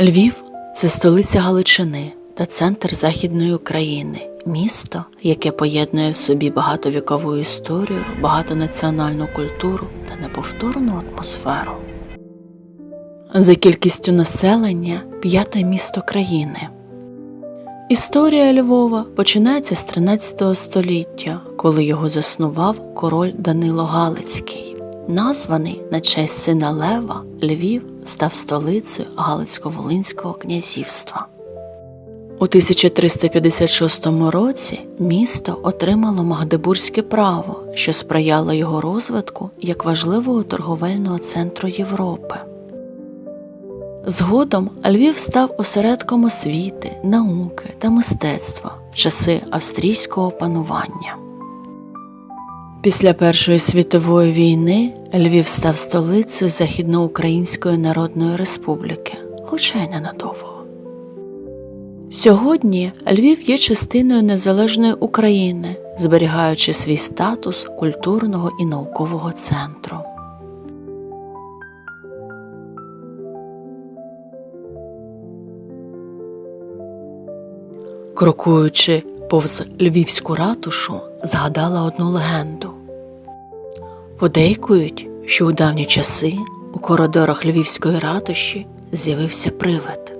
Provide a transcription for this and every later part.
Львів це столиця Галичини та центр Західної України, місто, яке поєднує в собі багатовікову історію, багатонаціональну культуру та неповторну атмосферу. За кількістю населення п'яте місто країни. Історія Львова починається з 13 століття, коли його заснував король Данило Галицький. Названий на честь сина Лева, Львів став столицею Галицько-Волинського князівства. У 1356 році місто отримало Магдебурзьке право, що сприяло його розвитку як важливого торговельного центру Європи. Згодом Львів став осередком освіти, науки та мистецтва в часи австрійського панування. Після Першої світової війни Львів став столицею Західноукраїнської Народної Республіки, хоча й ненадовго. Сьогодні Львів є частиною незалежної України, зберігаючи свій статус культурного і наукового центру. Крокуючи повз львівську ратушу, згадала одну легенду. Подейкують, що у давні часи у коридорах львівської ратуші з'явився привид.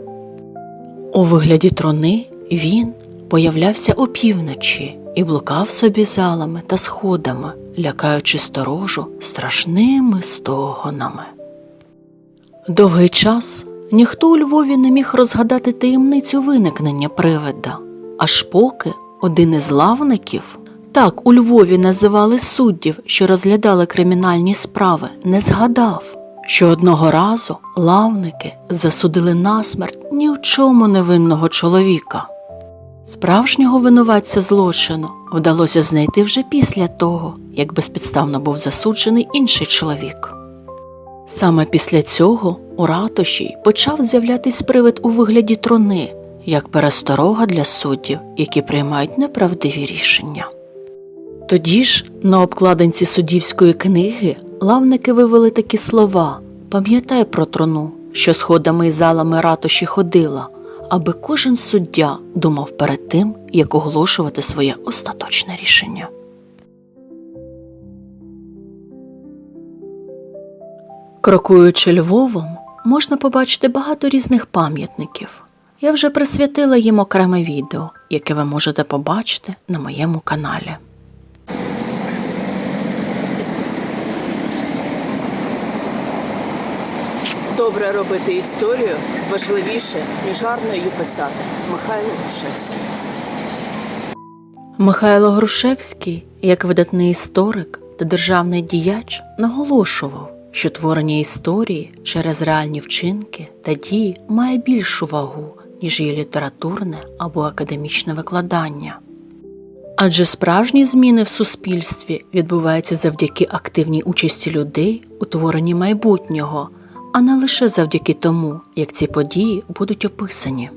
У вигляді трони він появлявся опівночі і блукав собі залами та сходами, лякаючи сторожу страшними стогонами. Довгий час ніхто у Львові не міг розгадати таємницю виникнення привида, аж поки один із лавників, так у Львові називали суддів, що розглядали кримінальні справи, не згадав, що одного разу лавники засудили на смерть ні в чому невинного чоловіка. Справжнього винуватця злочину вдалося знайти вже після того, як безпідставно був засуджений інший чоловік. Саме після цього у ратуші почав з'являтись привид у вигляді трони, як пересторога для суддів, які приймають неправдиві рішення. Тоді ж на обкладинці суддівської книги лавники вивели такі слова Пам'ятай про трону, що сходами і залами ратуші ходила, аби кожен суддя думав перед тим, як оголошувати своє остаточне рішення. Крокуючи Львовом, можна побачити багато різних пам'ятників. Я вже присвятила їм окреме відео, яке ви можете побачити на моєму каналі. Добре робити історію важливіше, ніж гарно її писати. Михайло Грушевський. Михайло Грушевський, як видатний історик та державний діяч, наголошував, що творення історії через реальні вчинки та дії має більшу вагу, ніж її літературне або академічне викладання. Адже справжні зміни в суспільстві відбуваються завдяки активній участі людей у творенні майбутнього, а не лише завдяки тому, як ці події будуть описані.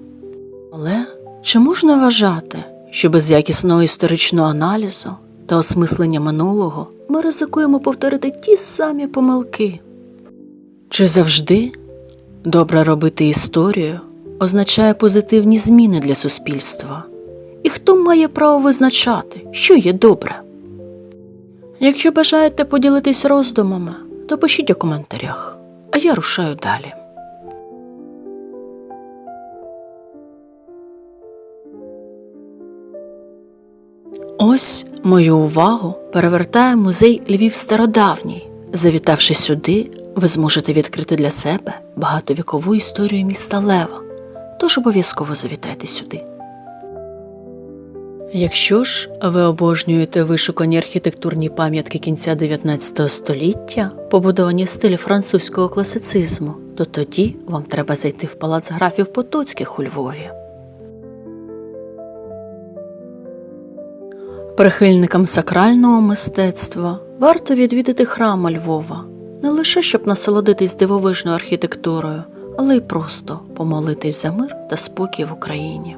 Але чи можна вважати, що без якісного історичного аналізу та осмислення минулого ми ризикуємо повторити ті самі помилки? Чи завжди добре робити історію означає позитивні зміни для суспільства? І хто має право визначати, що є добре? Якщо бажаєте поділитись роздумами, то пишіть у коментарях, а я рушаю далі. Ось мою увагу перевертає музей Львів Стародавній. Завітавши сюди, ви зможете відкрити для себе багатовікову історію міста Лева. Тож обов'язково завітайте сюди. Якщо ж ви обожнюєте вишукані архітектурні пам'ятки кінця 19 століття, побудовані в стилі французького класицизму, то тоді вам треба зайти в палац графів Потоцьких у Львові. Прихильникам сакрального мистецтва варто відвідати храми Львова не лише щоб насолодитись дивовижною архітектурою, але й просто помолитись за мир та спокій в Україні.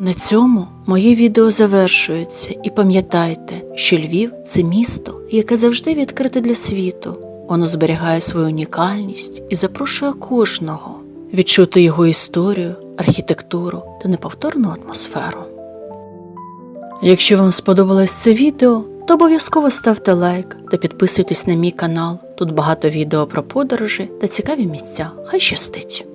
На цьому моє відео завершується і пам'ятайте, що Львів це місто, яке завжди відкрите для світу. воно зберігає свою унікальність і запрошує кожного відчути його історію, архітектуру та неповторну атмосферу. Якщо вам сподобалось це відео, то обов'язково ставте лайк та підписуйтесь на мій канал. Тут багато відео про подорожі та цікаві місця. Хай щастить!